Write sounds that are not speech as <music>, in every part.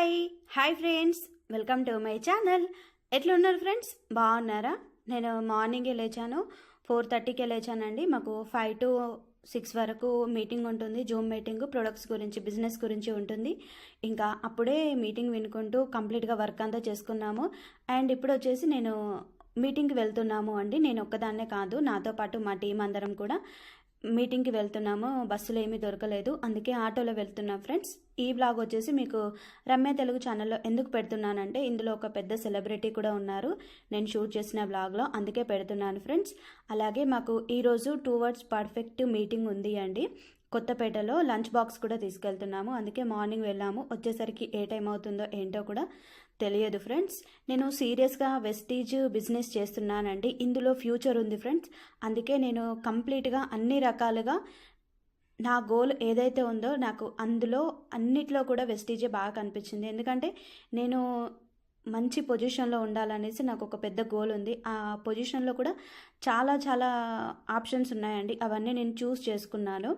Hi. Hi friends. Welcome to my channel. ఎట్లున్నారు friends? బాగున్నారా? నేను మార్నింగే లేచాను. ఫోర్ థర్టీకే లేచానండి. మాకు ఫైవ్ టు సిక్స్ వరకు మీటింగ్ ఉంటుంది. జూమ్ మీటింగ్ ప్రొడక్ట్స్ గురించి బిజినెస్ గురించి ఉంటుంది. ఇంకా అప్పుడే మీటింగ్ వినుకుంటూ కంప్లీట్గా వర్క్ అంతా చేసుకున్నాము. అండ్ ఇప్పుడు వచ్చేసి నేను మీటింగ్కి వెళ్తున్నాము అండి. నేను ఒక్కదాన్నే కాదు. నాతో పాటు మా టీం అందరం కూడా. మీటింగ్కి వెళ్తున్నాము బస్సులో ఏమీ దొరకలేదు. అందుకే ఆటోలో వెళ్తున్నాం ఫ్రెండ్స్. ఈ బ్లాగ్ వచ్చేసి మీకు రమ్య తెలుగు ఛానల్లో ఎందుకు పెడుతున్నానంటే ఇందులో ఒక పెద్ద సెలబ్రిటీ కూడా ఉన్నారు. నేను షూట్ చేసిన బ్లాగ్లో అందుకే పెడుతున్నాను ఫ్రెండ్స్. అలాగే మాకు ఈరోజు టూ వర్డ్స్ పర్ఫెక్ట్ మీటింగ్ ఉంది అండి. కొత్తపేటలో లంచ్ బాక్స్ కూడా తీసుకెళ్తున్నాము. అందుకే మార్నింగ్ వెళ్ళాము. వచ్చేసరికి ఏ టైం అవుతుందో ఏంటో కూడా తెలియదు ఫ్రెండ్స్. నేను సీరియస్గా వెస్టీజ్ బిజినెస్ చేస్తున్నానండి. ఇందులో ఫ్యూచర్ ఉంది ఫ్రెండ్స్. అందుకే నేను కంప్లీట్గా అన్ని రకాలుగా నా గోల్ ఏదైతే ఉందో నాకు అందులో అన్నిట్లో కూడా వెస్టీజే బాగా కనిపించింది. ఎందుకంటే నేను మంచి పొజిషన్లో ఉండాలనేసి నాకు ఒక పెద్ద గోల్ ఉంది. ఆ పొజిషన్లో కూడా చాలా చాలా ఆప్షన్స్ ఉన్నాయండి. అవన్నీ నేను చూస్ చేసుకున్నాను.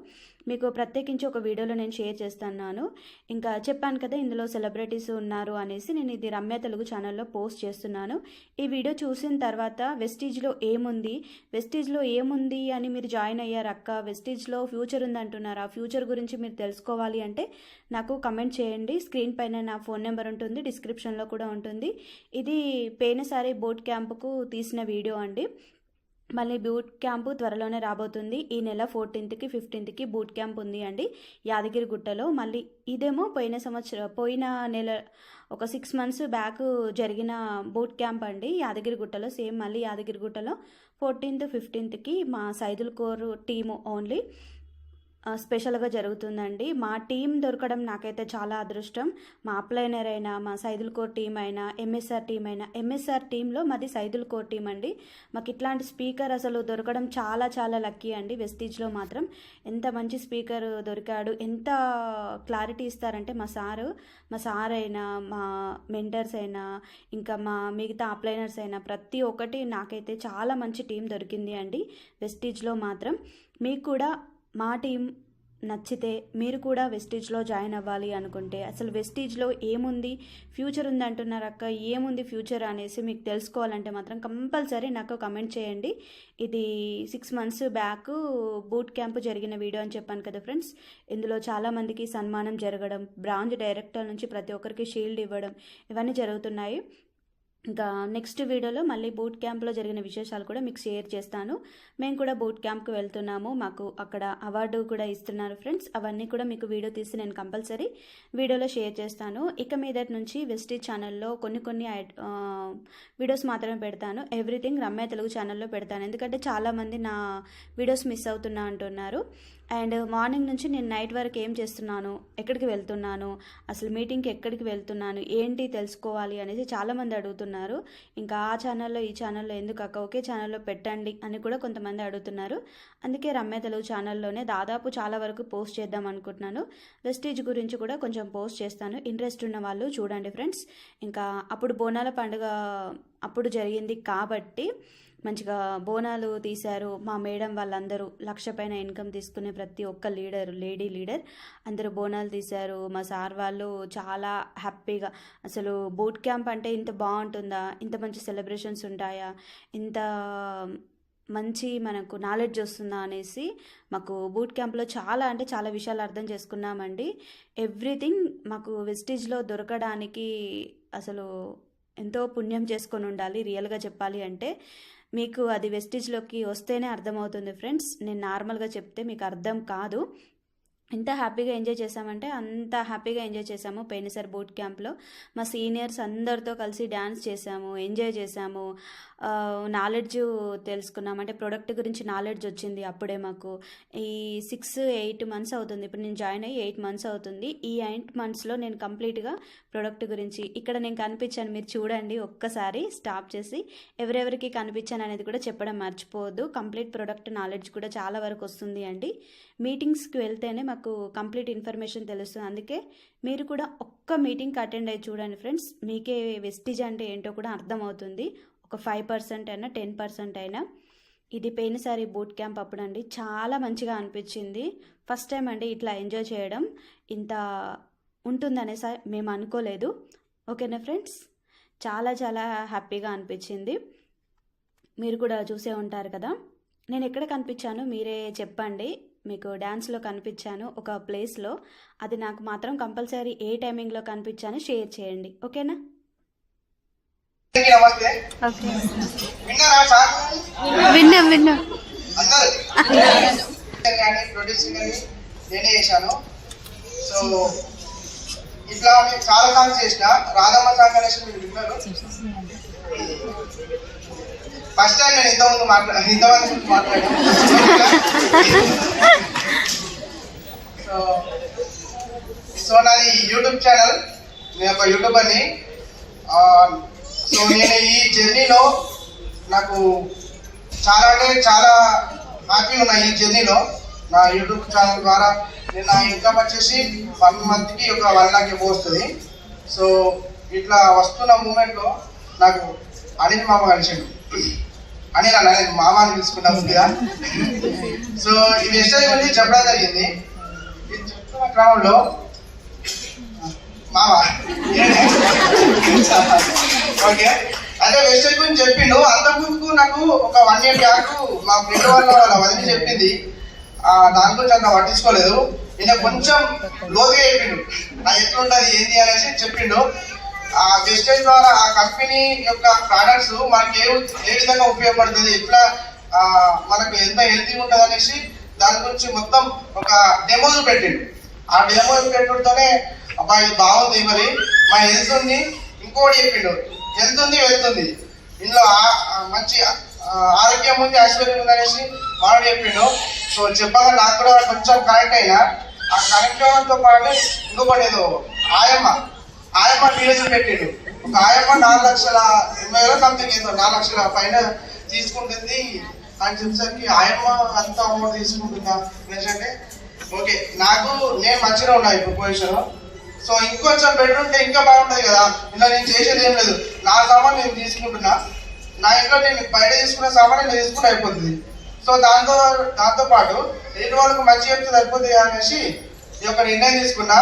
మీకు ప్రత్యేకించి ఒక వీడియోలో నేను షేర్ చేస్తున్నాను. ఇంకా చెప్పాను కదా ఇందులో సెలబ్రిటీస్ ఉన్నారు అనేసి నేను ఇది రమ్య తెలుగు ఛానల్లో పోస్ట్ చేస్తున్నాను. ఈ వీడియో చూసిన తర్వాత వెస్టీజ్లో ఏముంది? వెస్టీజ్లో ఏముంది అని మీరు జాయిన్ అయ్యారు అక్క? వెస్టీజ్లో ఫ్యూచర్ ఉంది అంటున్నారు ఆ ఫ్యూచర్ గురించి మీరు తెలుసుకోవాలి అంటే నాకు కమెంట్ చేయండి. స్క్రీన్ పైన నా ఫోన్ నెంబర్ ఉంటుంది డిస్క్రిప్షన్లో కూడా ఉంటుంది. ఇది పేనసారి బోట్ క్యాంపుకు తీసిన వీడియో అండి. మళ్ళీ బూట్ క్యాంపు త్వరలోనే రాబోతుంది. ఈ నెల ఫోర్టీన్త్కి ఫిఫ్టీన్త్కి బూట్ క్యాంప్ ఉంది అండి. యాదగిరి గుట్టలో మళ్ళీ ఇదేమో పోయిన సంవత్సరం పోయిన నెల ఒక సిక్స్ మంత్స్ బ్యాక్ జరిగిన బూట్ క్యాంప్ అండి. యాదగిరి గుట్టలో సేమ్ మళ్ళీ యాదగిరి గుట్టలో ఫోర్టీన్త్ ఫిఫ్టీన్త్కి మా సైదుల్ కోర్ టీము ఓన్లీ స్పెషల్గా జరుగుతుందండి. మా టీం దొరకడం నాకైతే చాలా అదృష్టం. మా అప్లైనర్ అయినా మా సైదుల్ కోర్ టీం అయినా ఎంఎస్ఆర్ టీం అయినా ఎంఎస్ఆర్ టీంలో మాది సైదుల్ కోర్ టీం అండి. మాకు ఇట్లాంటి స్పీకర్ అసలు దొరకడం చాలా చాలా లక్కీ అండి. వెస్టీజ్లో మాత్రం ఎంత మంచి స్పీకర్ దొరికాడు ఎంత క్లారిటీ ఇస్తారంటే మా సారు మా సార్ అయినా మా మెంటర్స్ అయినా ఇంకా మా మిగతా అప్లైనర్స్ అయినా ప్రతి ఒక్కటి నాకైతే చాలా మంచి టీం దొరికింది అండి. వెస్టీజ్లో మాత్రం మీకు కూడా మా టీం నచ్చితే మీరు కూడా వెస్టీజ్లో జాయిన్ అవ్వాలి అనుకుంటే అసలు వెస్టీజ్లో ఏముంది? ఫ్యూచర్ ఉంది అంటున్నారు అక్క ఏముంది ఫ్యూచర్ అనేసి మీకు తెలుసుకోవాలంటే మాత్రం కంపల్సరీ నాకు కమెంట్ చేయండి. ఇది six months back boot camp జరిగిన వీడియో అని చెప్పాను కదా ఫ్రెండ్స్. ఇందులో చాలామందికి సన్మానం జరగడం బ్రాంచ్ డైరెక్టర్ నుంచి ప్రతి ఒక్కరికి షీల్డ్ ఇవ్వడం ఇవన్నీ జరుగుతున్నాయి. ఇంకా నెక్స్ట్ వీడియోలో మళ్ళీ బూట్ క్యాంప్లో జరిగిన విశేషాలు కూడా మీకు షేర్ చేస్తాను. మేము కూడా బూట్ క్యాంప్కి వెళ్తున్నాము. మాకు అక్కడ అవార్డు కూడా ఇస్తున్నారు ఫ్రెండ్స్ అవన్నీ కూడా మీకు వీడియో తీసి నేను కంపల్సరీ వీడియోలో షేర్ చేస్తాను. ఇక మీదటి నుంచి వెస్టీ ఛానల్లో కొన్ని కొన్ని వీడియోస్ మాత్రమే పెడతాను. ఎవ్రీథింగ్ రమ్య తెలుగు ఛానల్లో పెడతాను. ఎందుకంటే చాలామంది నా వీడియోస్ మిస్ అవుతున్నా అంటున్నారు. అండ్ మార్నింగ్ నుంచి నేను నైట్ వరకు ఏం చేస్తున్నాను? ఎక్కడికి వెళ్తున్నాను? అసలు మీటింగ్కి ఎక్కడికి వెళ్తున్నాను? ఏంటి తెలుసుకోవాలి అనేసి చాలామంది అడుగుతున్నారు. ఇంకా ఆ ఛానల్లో ఈ ఛానల్లో ఎందుకు అక్క? ఒకే ఛానల్లో పెట్టండి అని కూడా కొంతమంది అడుగుతున్నారు. అందుకే రమ్య తెలుగు ఛానల్లోనే దాదాపు చాలా వరకు పోస్ట్ చేద్దాం అనుకుంటున్నాను. వెస్టేజ్ గురించి కూడా కొంచెం పోస్ట్ చేస్తాను. ఇంట్రెస్ట్ ఉన్న వాళ్ళు చూడండి ఫ్రెండ్స్. ఇంకా అప్పుడు బోనాల పండుగ అప్పుడు జరిగింది కాబట్టి మంచిగా బోనాలు తీశారు. మా మేడం వాళ్ళందరూ లక్ష పైన ఇన్కమ్ తీసుకునే ప్రతి ఒక్క లీడర్ లేడీ లీడర్ అందరూ బోనాలు తీశారు. మా సార్ వాళ్ళు చాలా హ్యాపీగా అసలు బూట్ క్యాంప్ అంటే ఇంత బాగుంటుందా? ఇంత మంచి సెలబ్రేషన్స్ ఉంటాయా? ఇంత మంచి మనకు నాలెడ్జ్ వస్తుందా అనేసి మాకు బూట్ క్యాంప్లో చాలా అంటే చాలా విషయాలు అర్థం చేసుకున్నామండి. ఎవ్రీథింగ్ మాకు వెస్టేజ్లో దొరకడానికి అసలు ఎంతో పుణ్యం చేసుకొని ఉండాలి రియల్గా చెప్పాలి అంటే మీకు అది వెస్టేజ్లోకి వస్తేనే అర్థమవుతుంది ఫ్రెండ్స్. నేను నార్మల్గా చెప్తే మీకు అర్థం కాదు. ఎంత హ్యాపీగా ఎంజాయ్ చేసామంటే అంత హ్యాపీగా ఎంజాయ్ చేసాము పోయినసారి బూట్ క్యాంప్లో మా సీనియర్స్ అందరితో కలిసి డ్యాన్స్ చేసాము ఎంజాయ్ చేసాము నాలెడ్జ్ తెలుసుకున్నాం. అంటే ప్రొడక్ట్ గురించి నాలెడ్జ్ వచ్చింది అప్పుడే మాకు. ఈ సిక్స్ ఎయిట్ మంత్స్ అవుతుంది. ఇప్పుడు నేను జాయిన్ అయ్యి ఎయిట్ మంత్స్ అవుతుంది. ఈ ఎయిట్ మంత్స్లో నేను కంప్లీట్గా ప్రొడక్ట్ గురించి ఇక్కడ నేను కనిపించాను. మీరు చూడండి ఒక్కసారి స్టాప్ చేసి ఎవరెవరికి కనిపించాను అనేది కూడా చెప్పడం మర్చిపోవద్దు. కంప్లీట్ ప్రొడక్ట్ నాలెడ్జ్ కూడా చాలా వరకు వస్తుంది అండి. మీటింగ్స్కి వెళ్తేనే మాకు నాకు కంప్లీట్ ఇన్ఫర్మేషన్ తెలుస్తుంది. అందుకే మీరు కూడా ఒక్క మీటింగ్కి అటెండ్ అయ్యి చూడండి ఫ్రెండ్స్. మీకే వెస్టిజ్ అంటే ఏంటో కూడా అర్థమవుతుంది. ఒక ఫైవ్ పర్సెంట్ అయినా టెన్ పర్సెంట్ అయినా. ఇది పోయినసారి బూట్ క్యాంప్ అప్పుడు అండి చాలా మంచిగా అనిపించింది. ఫస్ట్ టైం అండి ఇట్లా ఎంజాయ్ చేయడం. ఇంత ఉంటుందనేసి మేము అనుకోలేదు. ఓకేనా ఫ్రెండ్స్? చాలా చాలా హ్యాపీగా అనిపించింది. మీరు కూడా చూసే ఉంటారు కదా. నేను ఎక్కడ కనిపించాను? మీరే చెప్పండి. మీకు డ్యాన్స్లో కనిపించాను ఒక ప్లేస్లో. అది నాకు మాత్రం కంపల్సరీ ఏ టైమింగ్లో కనిపించాను షేర్ చేయండి. ఓకేనా? అందరికీ నమస్తే ఓకే విన్నారా సార్ విన్నాం విన్నాం. నేనే చేశాను సో ఇట్లా నేను చాలా సాంగ్స్ చేసిన రాధమ్మ సాంగ్ అనేసి మీరు విన్నారు ఫస్ట్ టైం నేను ఇంతకుముందు మాట్లా ఇంతమంది మాట్లాడాను సో సో నాది యూట్యూబ్ ఛానల్ నేను ఒక యూట్యూబర్ని సో నేను ఈ జర్నీలో నాకు చాలా అంటే చాలా హ్యాపీ ఉన్నా ఈ జర్నీలో నా యూట్యూబ్ ఛానల్ ద్వారా నేను నా ఇన్కమ్ వచ్చేసి వన్ మంత్కి ఒక వన్ లాక్ ఎక్కువ వస్తుంది. సో ఇట్లా వస్తున్న మూమెంట్లో నాకు అనిల్ మామ కలిసిండు. అనిల్ అన్న నేను మామ అని పిలుచుకున్నా ముందుగా. సో ఈ మెసేజ్ గురించి చెప్పడం జరిగింది. ఇది చెప్తున్న క్రమంలో మావా? ఓకే. అదే వెస్టేజ్ గురించి చెప్పిండు. అంతకుముందుకు నాకు ఒక వన్ ఇయర్ బ్యాక్ మా ఫ్రెండ్ వాళ్ళ వాళ్ళ వదిలి చెప్పింది. దాని గురించి అంత పట్టించుకోలేదు. ఈయన కొంచెం లోతుగా చెప్పిండు. నా ఎట్లుంటది ఏంది? అనేసి చెప్పిండు. ఆ వెస్టేజ్ ద్వారా ఆ కంపెనీ యొక్క ప్రోడక్ట్స్ మనకి ఏ ఏ విధంగా ఉపయోగపడుతుంది ఎట్లా ఆ, మనకు ఎంత హెల్తీ ఉంటుంది అనేసి దాని గురించి మొత్తం ఒక డెమోలు పెట్టిండు. ఆ డెమో పెట్టడంతోనే అబ్బా ఇది బాగుంది మరి. మా హెల్త్ ఉంది ఇంకోటి చెప్పిండు. హెల్త్ ఉంది వెల్త్ ఉంది ఇందులో మంచి ఆరోగ్యం ఉంది ఐశ్వర్యం ఉంది అనేసి మానవుడు చెప్పిండు. సో చెప్పగా నాకు కూడా కొంచెం కనెక్ట్ అయినా ఆ కనెక్ట్ అవ్వడంతో పాటు ఇంకొకటి ఏదో ఆయమ్మ. ఆయమ్మ వీడియోస్ పెట్టిండు. ఒక ఆయమ్మ నాలుగు లక్షల ఎనభై వేల సంథింగ్ ఏదో నాలుగు లక్షల పైన తీసుకుంటుంది. అని చెప్పేసరికి ఆయమ్మ అంత అమౌంట్ తీసుకుంటుందా? ఎందుకంటే ఓకే నాకు నేను మంచిగా ఉన్నా ఇప్పుడు పొజిషన్ సో ఇంకొంచెం బెటర్ ఉంటే ఇంకా బాగుంటుంది కదా. ఇలా నేను చేసేది ఏం లేదు. నా సామాన్ నేను తీసుకుంటున్నా. నా ఇంట్లో నేను బయట తీసుకున్న సామాన్ నేను తీసుకుంటే అయిపోతుంది. సో దాంతో దాంతో పాటు రెండు వాళ్ళకు మంచి చెప్తే సరిపోతుంది అనేసి ఈ యొక్క నిర్ణయం తీసుకున్నా.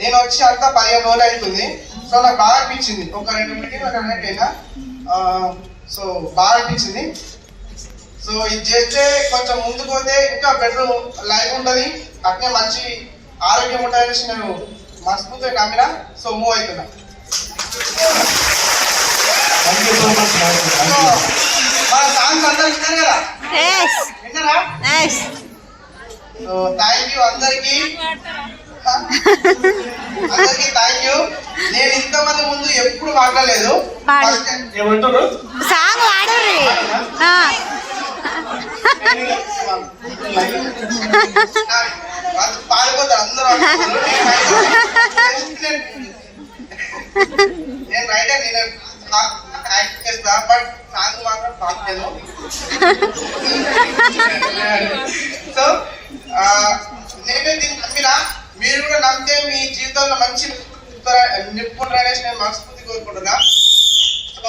నేను వచ్చి అంతా పదిహేను రోజులు అవుతుంది సో నాకు బాగా అనిపించింది. ఒక రెండు మీటింగ్ అటెండ్ అయినా సో బాగా అనిపించింది. సో ఇది చేస్తే కొంచెం ముందుకు పోతే ఇంకా బెటర్ లైఫ్ ఉంటుంది. అట్నే మంచి ఆరోగ్యం ఉంటుంది అనేసి నేను much, Mike. Thank so you. మన సాంగ్స్ అందరు విన్నారు కదా? విన్నారా? సో థ్యాంక్ యూ అందరికి. అందరికి థ్యాంక్ యూ నేను ఇంతమంది ముందు ఎప్పుడు మాట్లాడలేదు. ఏమంటారు? సాంగ్ వాళ్ళు పాడిపోతారు అందరూ. <laughs> నేను యాక్ట్ చేస్తా బట్ సాంగ్ మాత్రం <laughs> సో నేనే దీన్ని నమ్మినా మీరు కూడా నమ్మితే మీ జీవితంలో మంచి అనేసి నేను మనస్ఫూర్తి కోరుకుంటున్నా. సో,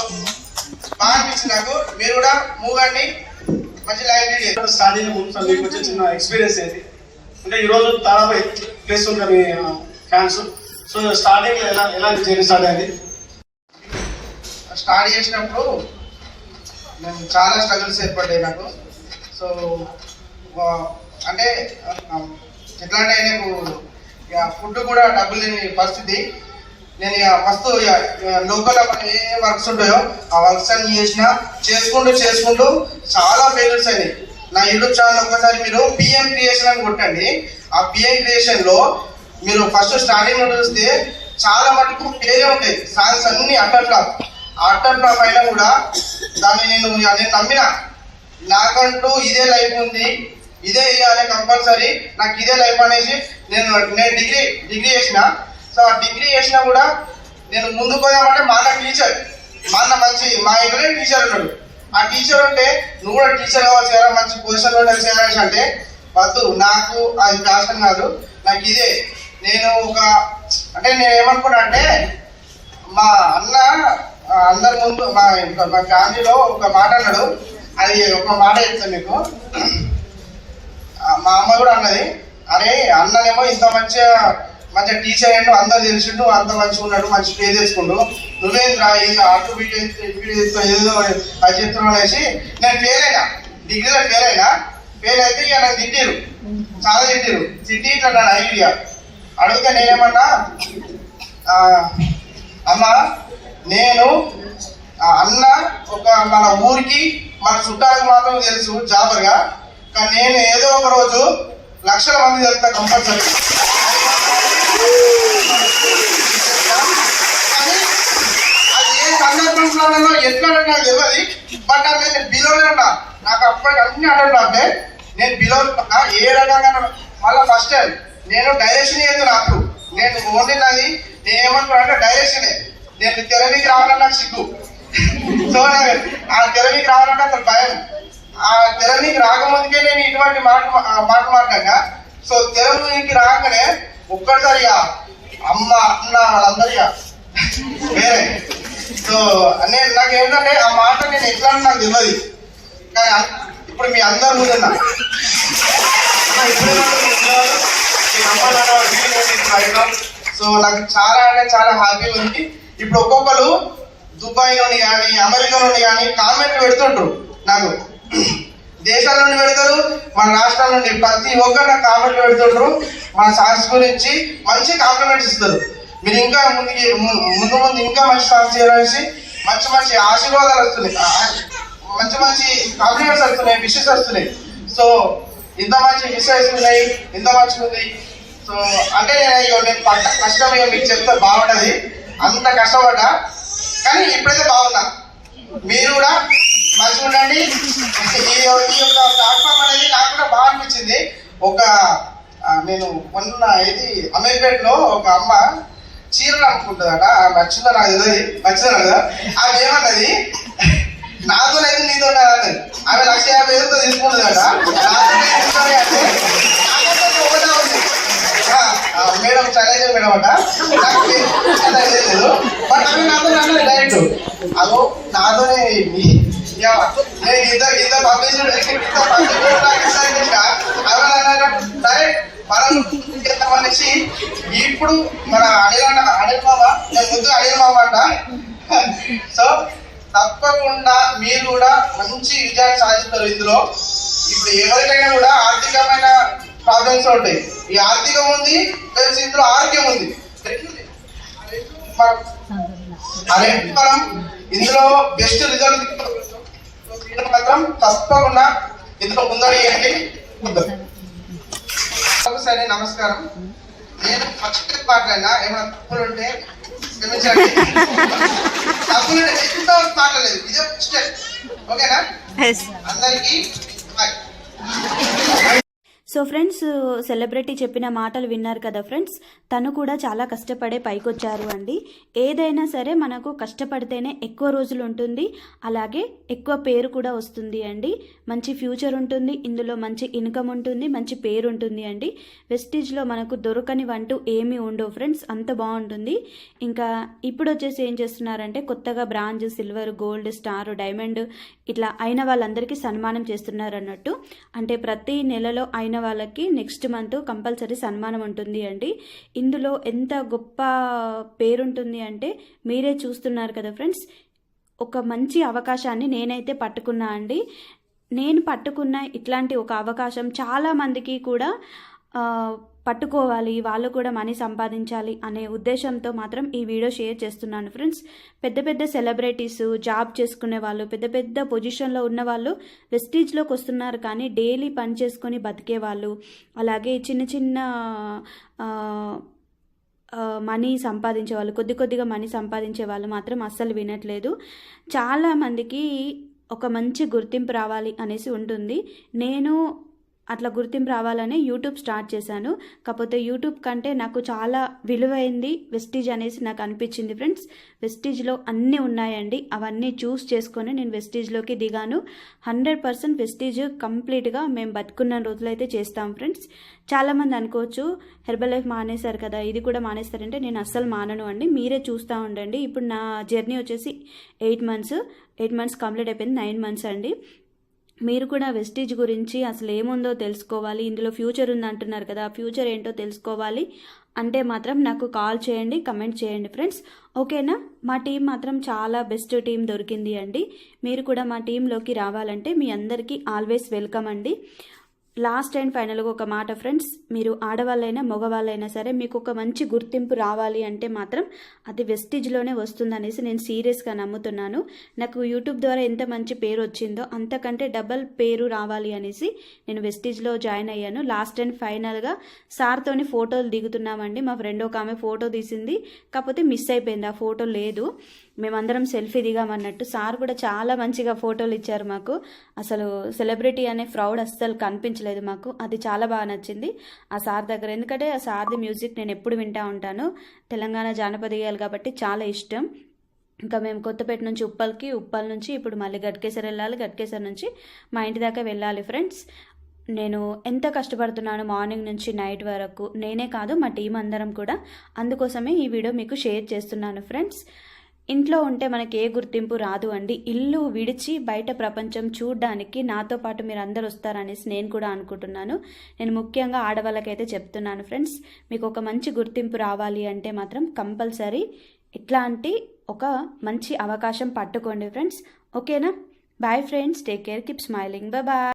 బాగా అనిపించింది నాకు. మీరు కూడా మూవ్ అండి మంచి లైఫ్. స్టార్టింగ్ ముందు మీకు వచ్చే చిన్న ఎక్స్పీరియన్స్ ఏంటి? అంటే ఈ రోజు దాదాపు ప్లేస్ ఉంటారు మీ ఫ్యాన్స్ సో స్టార్టింగ్ ఎలా ఎలాంటి జర్నీ స్టార్ట్ అయింది? స్టార్ట్ చేసినప్పుడు నేను చాలా స్ట్రగుల్స్ ఏర్పడ్డాయి నాకు. సో అంటే ఎట్లా అంటే నాకు ఇక ఫుడ్ కూడా డబ్బులు లేని పరిస్థితి. నేను ఇక మస్తు లోకల్ ఏ వర్క్స్ ఉంటాయో ఆ వర్క్స్ అన్ని చేసిన చేసుకుంటూ చేసుకుంటూ చాలా ఫెయిల్యూర్స్ అయినాయి. నా యూట్యూబ్ ఛానల్ ఒక్కసారి మీరు పిఎం క్రియేషన్ అని కొట్టండి. ఆ పిఎం క్రియేషన్లో మీరు ఫస్ట్ స్టార్టింగ్ చూస్తే చాలా మటుకు పేరే ఉంటాయి. సాంగ్స్ అన్ని అట్లా. ఫ్లాప్ పైన అయినా కూడా దాన్ని నేను నేను నమ్మిన. నాకంటూ ఇదే లైఫ్ ఉంది. ఇదే ఇవ్వాలి కంపల్సరీ. నాకు ఇదే లైఫ్ అనేసి నేను నేను డిగ్రీ డిగ్రీ చేసిన. సో ఆ డిగ్రీ చేసినా కూడా నేను ముందుకు పోయామంటే మా అన్న టీచర్. మా అన్న మంచి మా ఇంట్లోనే టీచర్ ఉన్నాడు ఆ టీచర్ ఉంటే నువ్వు కూడా టీచర్ కావాలి చేయాలి మంచి పొజిషన్లో చేయాలని అంటే వద్దు. నాకు అది ప్యాషన్ కాదు. నాకు ఇదే. నేను ఒక అంటే నేను ఏమనుకున్నా అంటే మా అన్న అందరి ముందు మా మా ఫ్యామిలీలో ఒక మాట అన్నాడు. అది ఒక మాట చెప్తాను మీకు. మా అమ్మ కూడా అన్నది అరే అన్ననేమో ఇంత మంచిగా మంచిగా టీచర్ అయ్యాడు అందరు తెలిసిండు అంత మంచిగా ఉన్నాడు మంచి పే చేసుకుండు నువ్వేంద్రా ఇది అటు వీడియో వీడియో ఏదో అది చెప్తున్నావు అనేసి నేను ఫెయిల్ అయినా డిగ్రీలో ఫెయిల్ అయినా ఫెయిల్ అయితే ఇక నాకు తిట్టిరు చాలా తిట్టిరు తిట్టి ఇట్లా నా ఐడియా అడిగితే నేనేమన్నా ఆ, అమ్మ నేను ఆ అన్న ఒక మన ఊరికి మన చుట్టాలకు మాత్రం తెలుసు జాబర్గా. కానీ నేను ఏదో ఒక రోజు లక్షల మంది వెళ్తా కంపల్సరీ కానీ అది ఏ సందర్భంలో ఎట్లా నాకు తెలియదు బట్ అది నేను బిలోనే ఉన్నా. నాకు అప్పటికి అన్ని అడగడం నేను బిలో ఉన్నా. ఏ రకంగా మళ్ళీ ఫస్ట్ టైం నేను డైరెక్షన్ చేస్తున్నా అప్పుడు నేను ఓన్లీ నాది నేను ఏమంటున్నా అంటే నేను తెరనికి రావాలన్నా నాకు సిగ్గు. సో ఆ తెరనికి రావాలంటే అసలు భయం. ఆ తెరనికి రాకముందుకే నేను ఇటువంటి మాట మాట మాట్లాడినా. సో తెర రాగానే ఒక్కసారిగా అమ్మ అన్న వాళ్ళందరిగా వేరే. సో నేను నాకు ఏంటంటే ఆ మాట నేను ఎట్లా అని నాకు తెలియదు కానీ ఇప్పుడు మీ అందరు ముందున్నా మీ సో నాకు చాలా అంటే చాలా హ్యాపీగా ఉంది. ఇప్పుడు ఒక్కొక్కరు దుబాయ్ నుండి కానీ అమెరికా నుండి కానీ కామెంట్లు పెడుతుండ్రు నాకు దేశాల నుండి పెడతారు మన రాష్ట్రాల నుండి ప్రతి ఒక్కరు నాకు కామెంట్లు పెడుతుండ్రు మన సాంగ్స్ గురించి మంచి కాంప్లిమెంట్స్ ఇస్తారు. మీరు ఇంకా ముందుకి ము- ముందు ముందు ఇంకా మంచి సాంగ్స్ చేయాలనేసి మంచి మంచి ఆశీర్వాదాలు వస్తున్నాయి. మంచి మంచి కాంప్లిమెంట్స్ వస్తున్నాయి విషెస్ వస్తున్నాయి. సో ఇంత మంచి విషయస్ ఉన్నాయి ఇంత మంచిగా ఉంది సో అంటే నేను అయ్యో నేను పడ్డ కష్టం ఇక మీకు చెప్తే బాగుంటుంది. అంత కష్టపడ్డా? కానీ ఇప్పుడైతే బాగున్నా. మీరు కూడా మంచిగా ఉండండి. ఈ ఈ యొక్క ప్లాట్ఫామ్ అనేది నాకు కూడా బాగా అనిపించింది. ఒక నేను మొన్న ఇది అమీర్పేటలో ఒక అమ్మ చీరలు అమ్ముకుంటుందట. నచ్చిందా నాకు తెలియదు నచ్చిందా కదా ఆమె ఏమన్నది? నాతో నీతో అన్నది ఆమె లక్ష యాభై వేలతో తీసుకుంటుందట నాతో అంటే నాకైతే ఒకటే ఉంది ఆ, ఆ, మేడం శైలజ మేడం అట. తెలియదు బట్ అవి నాతో అన్నది డైరెక్ట్ అదో నాతోనే నేను ఇంత ఇంత పబ్లిసిటీ ఇంత పబ్లిసిటీ నాకు మనం చేద్దామనేసి ఇప్పుడు మన అనిల్ అన్న అనిల్ మామ నేను ముందు అనిల్ మామ అంట. సో తప్పకుండా మీరు కూడా మంచి విజయాన్ని సాధిస్తారు ఇందులో. ఇప్పుడు ఎవరికైనా కూడా ఆర్థికమైన ప్రాబ్లమ్స్ ఉంటాయి ఈ ఆర్థికం ఉంది ప్లస్ ఇందులో ఆరోగ్యం ఉంది. అదే మనం ఇందులో బెస్ట్ రిజల్ట్ మాత్రం తప్పకుండా ఇందులో ముందడి ఒకసారి నమస్కారం. నేను ఫస్ట్ మాట్లాడినా ఏమైనా తప్పులు ఉంటే క్షమించండి. తప్పులు ఎంత మాట్లాడలేదు. ఇదే స్టెప్ ఓకేనా? అందరికీ బాయ్ సో ఫ్రెండ్స్ సెలబ్రిటీ చెప్పిన మాటలు విన్నారు కదా ఫ్రెండ్స్ తను కూడా చాలా కష్టపడే పైకొచ్చారు అండి. ఏదైనా సరే మనకు కష్టపడితేనే ఎక్కువ రోజులు ఉంటుంది. అలాగే ఎక్కువ పేరు కూడా వస్తుంది అండి. మంచి ఫ్యూచర్ ఉంటుంది. ఇందులో మంచి ఇన్కమ్ ఉంటుంది. మంచి పేరు ఉంటుంది అండి. వెస్టీజ్లో మనకు దొరకనివంటూ ఏమీ ఉండవు ఫ్రెండ్స్ అంత బాగుంటుంది. ఇంకా ఇప్పుడు వచ్చేసి ఏం చేస్తున్నారంటే కొత్తగా bronze silver gold star diamond ఇట్లా అయిన వాళ్ళందరికీ సన్మానం చేస్తున్నారు అన్నట్టు. అంటే ప్రతి నెలలో అయిన వాళ్ళకి నెక్స్ట్ మంత్ కంపల్సరీ సన్మానం ఉంటుంది అండి. ఇందులో ఎంత గొప్ప పేరుంటుంది అంటే మీరే చూస్తున్నారు కదా ఫ్రెండ్స్ ఒక మంచి అవకాశాన్ని నేనైతే పట్టుకున్నా అండి. నేను పట్టుకున్న ఇట్లాంటి ఒక అవకాశం చాలా మందికి కూడా పట్టుకోవాలి వాళ్ళు కూడా మనీ సంపాదించాలి అనే ఉద్దేశంతో మాత్రం ఈ వీడియో షేర్ చేస్తున్నాను ఫ్రెండ్స్. పెద్ద పెద్ద సెలబ్రిటీస్ జాబ్ చేసుకునే వాళ్ళు పెద్ద పెద్ద పొజిషన్లో ఉన్న వాళ్ళు వెస్టీజ్లోకి వస్తున్నారు కానీ డైలీ పని చేసుకొని బతికే వాళ్ళు. అలాగే చిన్న చిన్న మనీ సంపాదించే వాళ్ళు కొద్ది కొద్దిగా మనీ సంపాదించే వాళ్ళు మాత్రం అస్సలు వినట్లేదు. చాలా మందికి ఒక మంచి గుర్తింపు రావాలి అనేసి ఉంటుంది. నేను అట్లా గుర్తింపు రావాలని యూట్యూబ్ స్టార్ట్ చేశాను. కాకపోతే యూట్యూబ్ కంటే నాకు చాలా విలువైంది వెస్టీజ్ అనేసి నాకు అనిపించింది ఫ్రెండ్స్. వెస్టీజ్లో అన్నీ ఉన్నాయండి. అవన్నీ చూస్ చేసుకొని నేను వెస్టీజ్లోకి దిగాను. హండ్రెడ్ పర్సెంట్ వెస్టీజ్ కంప్లీట్గా మేము బతుకున్న రోజులైతే చేస్తాం ఫ్రెండ్స్. చాలామంది అనుకోవచ్చు హెర్బల్ లైఫ్ మానేశారు కదా ఇది కూడా మానేస్తారంటే నేను అస్సలు మానను అండి. మీరే చూస్తూ ఉండండి. ఇప్పుడు నా జర్నీ వచ్చేసి eight months eight months complete అయిపోయింది నైన్ మంత్స్ అండి. మీరు కూడా వెస్టేజ్ గురించి అసలు ఏముందో తెలుసుకోవాలి ఇందులో ఫ్యూచర్ ఉంది అంటున్నారు కదా ఫ్యూచర్ ఏంటో తెలుసుకోవాలి అంటే మాత్రం నాకు కాల్ చేయండి కమెంట్ చేయండి ఫ్రెండ్స్. ఓకేనా? మా టీం మాత్రం చాలా బెస్ట్ టీం దొరికింది అండి. మీరు కూడా మా టీంలోకి రావాలంటే మీ అందరికీ ఆల్వేస్ వెల్కమ్ అండి. లాస్ట్ అండ్ ఫైనల్గా ఒక మాట ఫ్రెండ్స్. మీరు ఆడవాళ్ళైనా మగవాళ్ళైనా సరే మీకు ఒక మంచి గుర్తింపు రావాలి అంటే మాత్రం అది వెస్టిజ్లోనే వస్తుందనేసి నేను సీరియస్గా నమ్ముతున్నాను. నాకు యూట్యూబ్ ద్వారా ఎంత మంచి పేరు వచ్చిందో అంతకంటే డబల్ పేరు రావాలి అనేసి నేను వెస్టిజ్లో జాయిన్ అయ్యాను. లాస్ట్ అండ్ ఫైనల్గా సార్తోని ఫోటోలు దిగుతున్నామండి. మా ఫ్రెండ్ ఒక ఆమె ఫోటో తీసింది. కాకపోతే మిస్ అయిపోయింది. ఆ ఫోటో లేదు. మేమందరం సెల్ఫీ దిగామన్నట్టు సార్ కూడా చాలా మంచిగా ఫోటోలు ఇచ్చారు మాకు. అసలు సెలబ్రిటీ అనే ఫ్రౌడ్ అస్సలు కనిపించలేదు మాకు. అది చాలా బాగా నచ్చింది. ఆ సార్ దగ్గర ఎందుకంటే ఆ సార్ది మ్యూజిక్ నేను ఎప్పుడు వింటా ఉంటాను. తెలంగాణ జానపద గేయాలు కాబట్టి చాలా ఇష్టం. ఇంకా మేము కొత్తపేట నుంచి ఉప్పల్కి ఉప్పల్ నుంచి ఇప్పుడు మళ్ళీ గట్కేసర్ వెళ్ళాలి. గట్కేసర్ నుంచి మా ఇంటి దాకా వెళ్ళాలి ఫ్రెండ్స్. నేను ఎంత కష్టపడుతున్నాను మార్నింగ్ నుంచి నైట్ వరకు నేనే కాదు మా టీం అందరం కూడా. అందుకోసమే ఈ వీడియో మీకు షేర్ చేస్తున్నాను ఫ్రెండ్స్. ఇంట్లో ఉంటే మనకి ఏ గుర్తింపు రాదు అండి. ఇల్లు విడిచి బయట ప్రపంచం చూడడానికి నాతో పాటు మీరు అందరు వస్తారనేసి నేను కూడా అనుకుంటున్నాను. నేను ముఖ్యంగా ఆడవాళ్ళకైతే చెప్తున్నాను ఫ్రెండ్స్ మీకు ఒక మంచి గుర్తింపు రావాలి అంటే మాత్రం కంపల్సరీ ఇట్లాంటి ఒక మంచి అవకాశం పట్టుకోండి ఫ్రెండ్స్. ఓకేనా? Bye friends take care keep smiling bye.